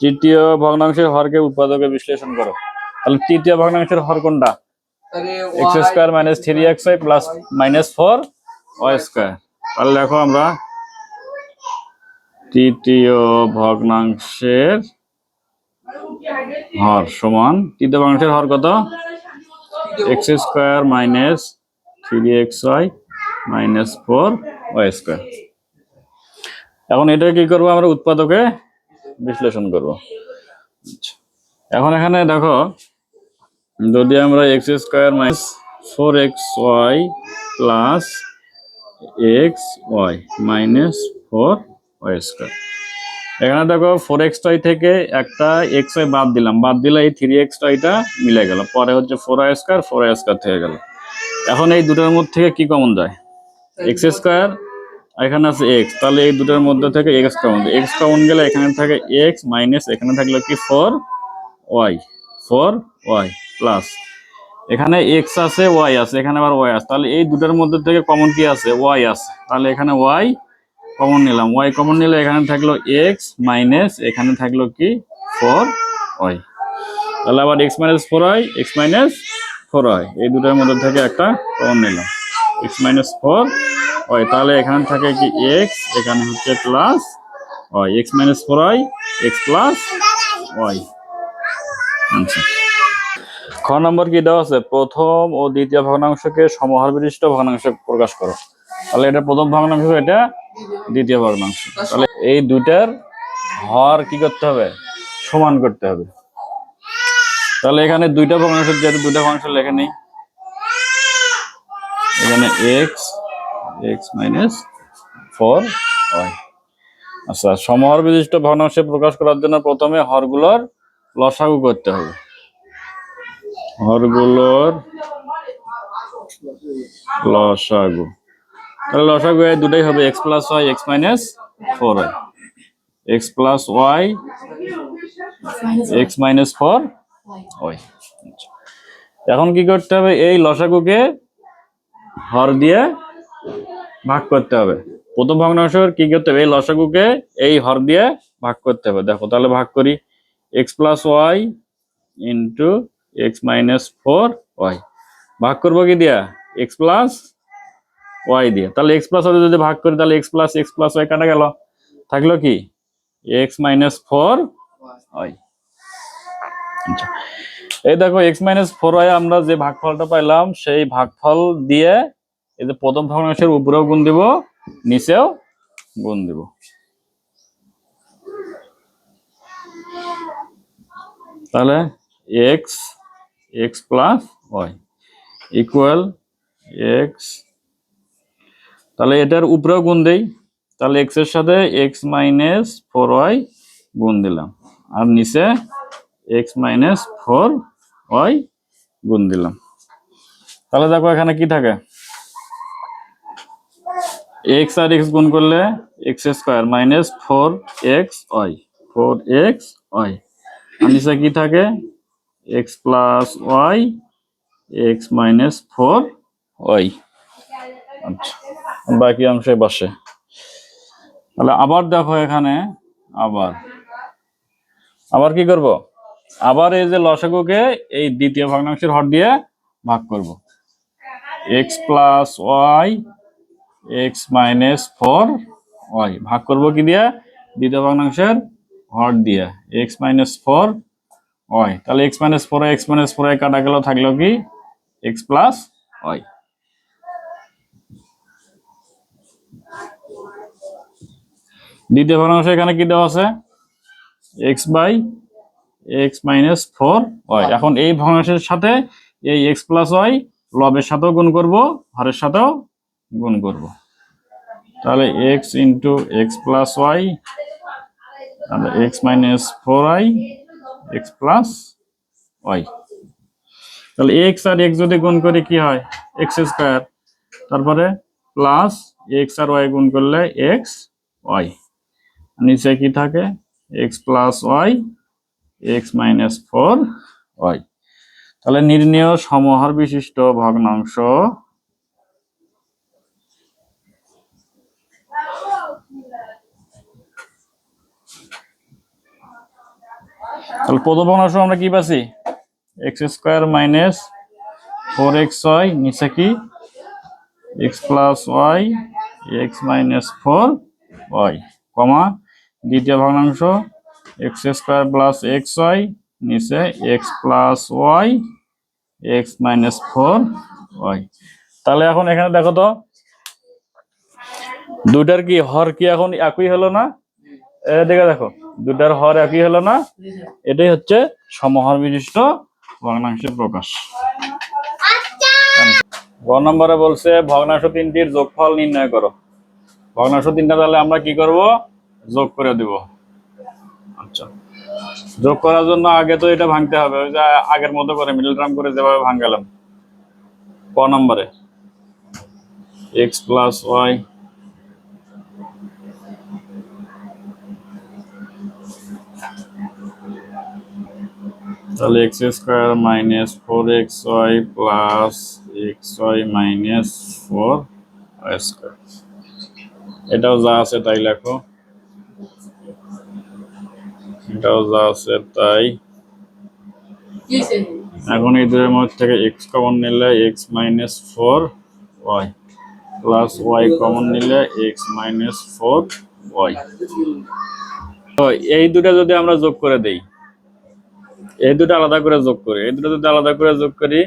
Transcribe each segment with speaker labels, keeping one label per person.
Speaker 1: তৃতীয় ভগ্নাংশের হরকে উৎপাদকে বিশ্লেষণ করো। তাহলে তৃতীয় ভগ্নাংশের হর কোনটা? X square minus three x y plus minus four y square তাহলে দেখো আমরা তৃতীয় ভগ্নাংশের হর সমান তৃতীয় ভগ্নাংশের হর কত? X square minus three x y minus four y square এখন এটা কি করব আমরা উৎপাদকে বিশ্লেষণ করব। এখন এখানে দেখো, যদি আমরা x square minus four x y plus x y minus four y square এখানে দেখো ফোর এক্স ওয়াই থেকে একটা এক্স ওয়াই বাদ দিলাম। বাদ দিলে এই থ্রি এক্স ওয়াইটা মিলে গেল। পরে হচ্ছে four y square four y square থেকে গেল। এখন এই দুটোর মধ্যে থেকে কি কমন যায়? এক্স স্কোয়ার এখানে আছে এক্স তাহলে এই দুটোর মধ্যে থেকে এক্স কমন এক্স কমন গেলে এখানে থাকে এক্স মাইনাস এখানে থাকল কি? Four y four y plus এখানে এক্স আছে ওয়াই আছে, এখানে আবার ওয়াই আছে। তাহলে এই দুটোর মধ্যে থেকে কমন কি আছে? ওয়াই আছে। তাহলে এখানে ওয়াই কমন নিলাম। ওয়াই কমন নিলে এখানে থাকল এক্স মাইনাস এখানে থাকল কি? ফোর ওয়াই তাহলে আবার x minus four y x minus four y এই দুটোর মধ্যে থেকে একটা কমন নিলাম। এক্স মাইনাস ফোর ওয়াই তাহলে এখানে থাকে কি এক্স এখানে হচ্ছে plus y x minus four y x plus y আচ্ছা। খ নম্বর কি দেওয়া আছে? প্রথম ও দ্বিতীয় ভগ্নাংশকে সমহার বিশিষ্ট ভগ্নাংশ প্রকাশ করো। তাহলে এটা প্রথম ভগ্নাংশ, এটা দ্বিতীয় ভগ্নাংশ। তাহলে এই দুইটার হর কি করতে হবে? সমান করতে হবে। তাহলে এখানে দুইটা ভগ্নাংশ, যেহেতু দুইটা ভগ্নাংশ লেখে নেই, এখানে x x minus four y আচ্ছা সমহর বিশিষ্ট ভগ্নাংশে প্রকাশ করার জন্য প্রথমে হরগুলোর লসাগু করতে হবে। হরগুলোর লসাগু। তাহলে লসাগু এই দুটাই হবে x plus y x minus four y x plus y x minus four y এখন কি করতে হবে? এই লসাগুকে হর দিয়ে ভাগ করতে হবে। প্রথম ভগ্নাংশের কি করতে হবে? এই লসাগুকে এই হর দিয়ে ভাগ করতে হবে। দেখো, তাহলে ভাগ করি। X plus y into x minus four y ভাগ করব কি দিয়া? এক্স প্লাস ওয়াই দিয়ে। তাহলে এক্স প্লাস ওয়াই যদি ভাগ করি, তাহলে x plus x plus y কাটা গেল। থাকল কি? এক্স মাইনাস ফোর ওয়াই এই দেখো এক্স মাইনাস ফোর ওয়াই আমরা যে ভাগফলটা পাইলাম, সেই ভাগফল দিয়ে এই যে প্রথম ভগ্নাংশের উপরেও গুণ দিব, নিচেও গুণ দিব। তাহলে x x plus y equal x তাহলে এটার উপরেও গুণ দেই, তাহলে এক্সের সাথে এক্স মাইনাস ফোর ওয়াই গুণ দিলাম, আর নিচে এক্স মাইনাস ফোর ওয়াই গুণ দিলাম। তাহলে দেখো এখানে কি থাকে? এক্স আর এক্স গুণ করলে x square minus four x y four x y আর নিচে কি থাকে? X plus y x minus four y আচ্ছা বাকি অংশে বসে। তাহলে আবার দেখো এখানে, আবার। আবার কি করব? আবার এই যে লসাগুকে এই দ্বিতীয় ভগ্নাংশের হর দিয়ে ভাগ করব। X plus y x minus four y ভাগ করব কি দিয়ে? দ্বিতীয় ভগ্নাংশের হর দিয়ে। এক্স মাইনাস ফোর ওয়াই তাহলে x minus four x minus four কাটা গেল, থাকল কি? এক্স প্লাস ওয়াই দ্বিতীয় ভগ্নাংশ এখানে কি দেওয়া আছে? X by x minus four y এখন এই ভগ্নাংশের সাথে এই এক্স প্লাস ওয়াই লবের সাথেও গুণ করব হরের সাথেও গুণ করব। তাহলে x into x plus y তাহলে x minus four y x plus y তাহলে এক্স আর এক্স যদি গুণ করি কি হয়? এক্স স্কোয়ার তারপরে প্লাস এক্স আর ওয়াই গুণ করলে এক্স ওয়াই নিচে কি থাকে? X plus y x minus four y তাহলে নির্ণেয় সমহার বিশিষ্ট ভগ্নাংশ তাহলে প্রথম ভগ্নাংশ আমরা কি পাচ্ছি? X square minus four x y নিচে কি? X plus y x minus four y comma দ্বিতীয় ভগ্নাংশ x square plus x y নিচে x plus y x minus four y তাহলে এখন এখানে দেখো তো দুটার কি হর কি এখন একই হলো না? দেখে দেখো দুটার হর একই হলো না? এটাই হচ্ছে সমহর বিশিষ্ট ভগ্নাংশের প্রকাশ। গ নম্বরে বলছে ভগ্নাংশ তিনটির যোগফল নির্ণয় করো। ভগ্নাংশ তিনটা তাহলে আমরা কি করব? যোগ করে দিব। আচ্ছা। যোগ করার জন্য আগে তো এটা ভাঙতে হবে ওই যে আগের মতো করে মিডল টার্ম করে যেভাবে ভাঙালাম। ক নম্বরে? এক্স প্লাস ওয়াই তাহলে x square minus four x y plus x y minus four square. এটাও যা আছে তাই লেখো। এটাও যা আছে তাই। এখন এই দুয়ের মধ্যে থেকে এক্স কমন নিলে x minus four y plus y common নিলে এক্স মাইনাস ফোর ওয়াই তো এই দুটা যদি আমরা যোগ করে দেই এই দুটো আলাদা করে যোগ করি। এই দুটো যদি আলাদা করে যোগ করি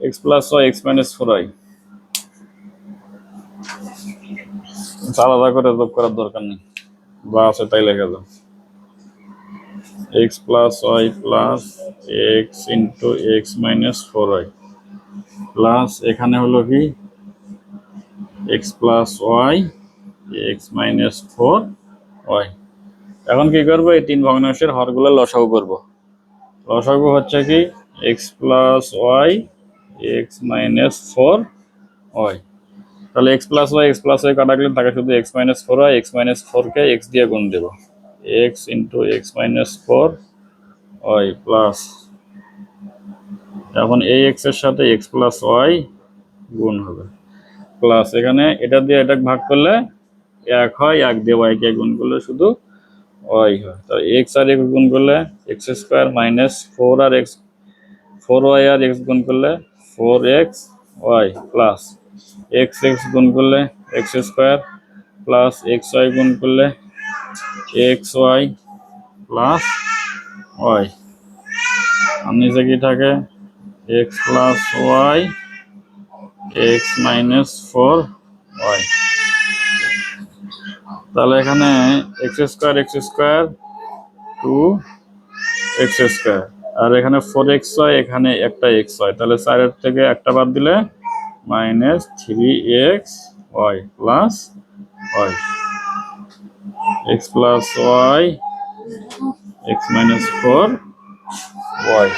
Speaker 1: x plus y x minus four y আলাদা করে যোগ করার দরকার নেই। বা আছে, তাই লেখা যাও x plus y plus x into x minus four y plus এখানে হলো কি? X plus y x minus four y এখন কি করব? এই তিন ভগ্নাংশের হরগুলো লসাগু করব। লসাগু হচ্ছে কি? X plus y x minus four y তাহলে x plus y x plus y কাটা গেলে থাকে শুধু x minus four y x minus ফোরকে এক্স দিয়ে গুণ দেব। X into x minus four y plus এখন এই এক্সের সাথে এক্স প্লাস ওয়াই গুণ হবে। প্লাস এখানে এটা দিয়ে এটা ভাগ করলে এক হয়, এক দিয়ে ওয়াইকে গুণ করলে শুধু ওয়াই হয় তো এক্স আর এক্স গুণ করলে এক্স স্কোয়ার মাইনাস ফোর আর এক্স ফোর ওয়াই আর এক্স গুণ করলে four x y plus x x গুণ করলে x square plus x y গুণ করলে এক্স ওয়াই প্লাস ওয়াই আর নিচে কি থাকে? X plus y x minus four y তাহলে এখানে x square x square two x square আর এখানে ফোর এক্স হয় এখানে একটা এক্স হয় তাহলে চারের থেকে একটা বাদ দিলে minus three x y plus y x plus y x minus four y